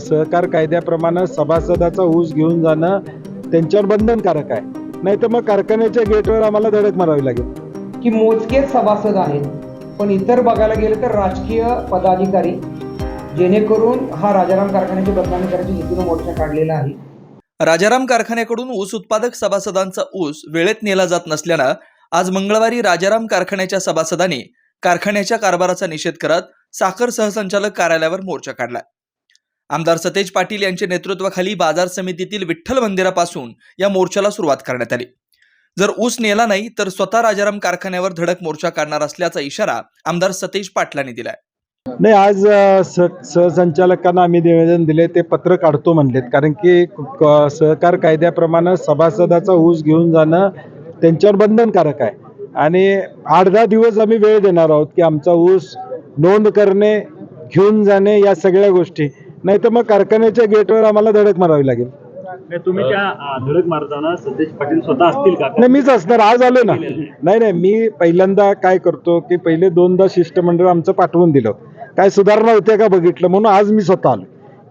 सहकार कायद्याप्रमाणे सभासदाचा ऊस घेऊन जाणं त्यांच्यावर बंधनकारक आहे. नाही तर मग कारखान्याच्या गेटवर आम्हाला धडक मारावी लागेल. की मोजकेच सभासद आहेत. पण इतर बघायला गेलं तर राजकीय पदाधिकारी जेणेकरून हा राजाराम कारखान्याची बदनामी करायच्या हेतून मोर्चा काढलेला आहे. राजाराम कारखान्याकडून ऊस उत्पादक सभासदांचा ऊस वेळेत नेला जात नसल्यानं आज मंगळवारी राजाराम कारखान्याच्या सभासदांनी कारखान्याच्या कारभाराचा निषेध करत साखर सहसंचालक कार्यालयावर मोर्चा काढला. आमदार सतेज पाटील यांच्या नेतृत्वाखाली बाजार समितीतील विठ्ठल मंदिरापासून या मोर्चाला सुरुवात करण्यात आली. जर ऊस नेला नाही तर स्वतः राजाराम कारखान्यावर धडक मोर्चा काढणार असल्याचा इशारा आमदार सतेज पाटलांनी दिलाय. नाही आज सहसंचालकांना आम्ही निवेदन दिले ते पत्र काढतो म्हणलेत. कारण की सहकार कायद्याप्रमाणे सभासदाचा ऊस घेऊन जाणं त्यांच्यावर बंधनकारक आहे. आणि आठ दहा दिवस आम्ही वेळ देणार आहोत की आमचा ऊस नोंद करणे घेऊन जाणे या सगळ्या गोष्टी. नाही तर मग कारखान्याच्या गेटवर आम्हाला धडक मारावी लागेल. नाही, तुम्ही त्या धडक मारताना सतेज पाटील स्वतः असतील का? नाही मीच असणार आज आलो ना. नाही नाही मी पहिल्यांदा काय करतो की पहिले दोनदा शिष्टमंडळ आमचं पाठवून दिलं. काय सुधारणा होत्या का बघितलं? म्हणून आज मी स्वतः आलो.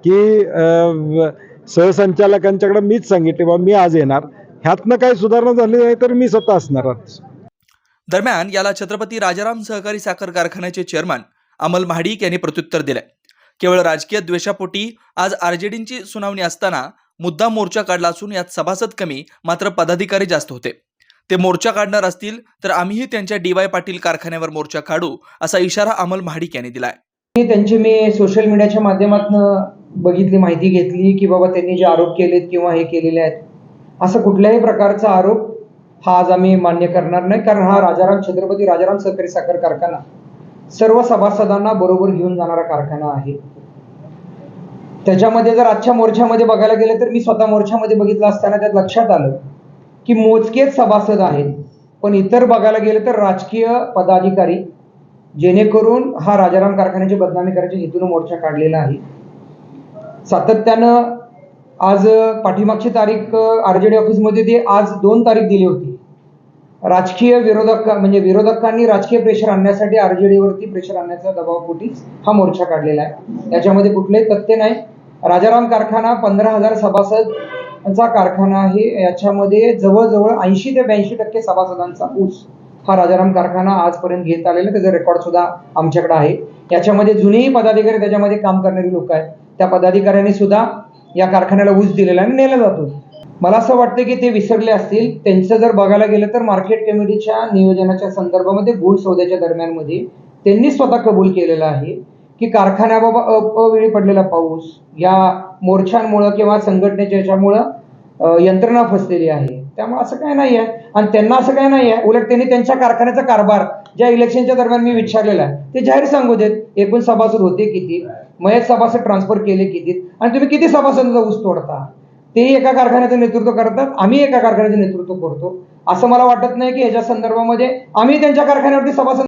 की अं, सहसंचालकांच्याकडे मीच सांगितले बाबा मी आज येणार. ह्यातनं काय सुधारणा झाली नाही तर मी स्वतः असणार आज. दरम्यान याला छत्रपती राजाराम सहकारी साखर कारखान्याचे चेअरमन अमल महाडिक यांनी प्रत्युत्तर दिलंय. केवळ राजकीय द्वेषापोटी आज आरजेडींची सुनावणी असताना मुद्दा मोर्चा काढला असून यात सभासद कमी मात्र पदाधिकारी जास्त होते. ते मोर्चा काढणार असतील तर आम्हीही त्यांच्या डी वाय पाटील कारखान्यावर मोर्चा काढू असा इशारा अमल महाडिक यांनी दिलाय. त्यांची मी सोशल मीडियाच्या माध्यमातून बघितली माहिती घेतली की बाबा त्यांनी जे आरोप केलेत किंवा हे केलेले आहेत असं कुठल्याही प्रकारचा आरोप हा आज आम्ही मान्य करणार नाही कारण हा राजाराम छत्रपती राजाराम सहकारी साखर कारखाना. सर्व सभासदांना बरोबर घेऊन जाणारा कारखाना आहे. त्याच्यामध्ये जर आजच्या मोर्चामध्ये बघायला गेलं तर मी स्वतः मोर्चामध्ये बघितलं असताना त्यात लक्षात आलं की मोजकेच सभासद आहेत. पण इतर बघायला गेलं तर राजकीय पदाधिकारी जेणेकरून हा राजाराम कारखान्याची बदनामी करायच्या हेतून मोर्चा काढलेला आहे. सातत्यानं आज पाठीमागची तारीख आरजेडी ऑफिसमध्ये ते आज दोन तारीख दिली होती. राजकीय विरोधक म्हणजे विरोधकांनी राजकीय प्रेशर आणण्यासाठी आरजेडीवरती प्रेशर आणण्याच्या दबावापोटीच हा मोर्चा काढलेला आहे. याच्यामध्ये कुठलंही तथ्य नाही. राजाराम कारखाना पंधरा हजार सभासदचा कारखाना आहे. याच्यामध्ये जवळजवळ ऐंशी ते ब्याऐंशी टक्के सभासदांचा ऊस हा राजाराम कारखाना आजपर्यंत घेत आलेला त्याचा रेकॉर्ड सुद्धा आमच्याकडे आहे. याच्यामध्ये जुनेही पदाधिकारी त्याच्यामध्ये काम करणारी लोक आहेत. त्या पदाधिकाऱ्यांनी सुद्धा या कारखान्याला ऊस दिलेला आणि नेला जातो. मला असं वाटतं की ते विसरले असतील. त्यांचं जर बघायला गेलं तर मार्केट कमिटीच्या नियोजनाच्या संदर्भामध्ये गुळ सौद्याच्या दरम्यानमध्ये त्यांनी स्वतः कबूल केलेलं आहे की कारखान्याबाबत अवेळी पडलेला पाऊस या मोर्चांमुळं किंवा संघटनेच्या याच्यामुळं यंत्रणा फसलेली आहे. त्यामुळे असं काय नाही आहे आणि त्यांना असं काय नाही आहे उलट त्यांनी त्यांच्या कारखान्याचा कारभार ज्या इलेक्शनच्या दरम्यान मी विचारलेला आहे ते जाहीर सांगू देत एकूण सभासद होते किती? मयत सभासद ट्रान्सफर केले किती? आणि तुम्ही किती सभासदांचा ऊस तोडता? ते एका कारखान्याचं नेतृत्व करतात आम्ही एका कारखान्याचं नेतृत्व करतो. असं मला वाटत नाही की याच्या संदर्भामध्ये आम्ही त्यांच्या कारखान्यावरती सभासद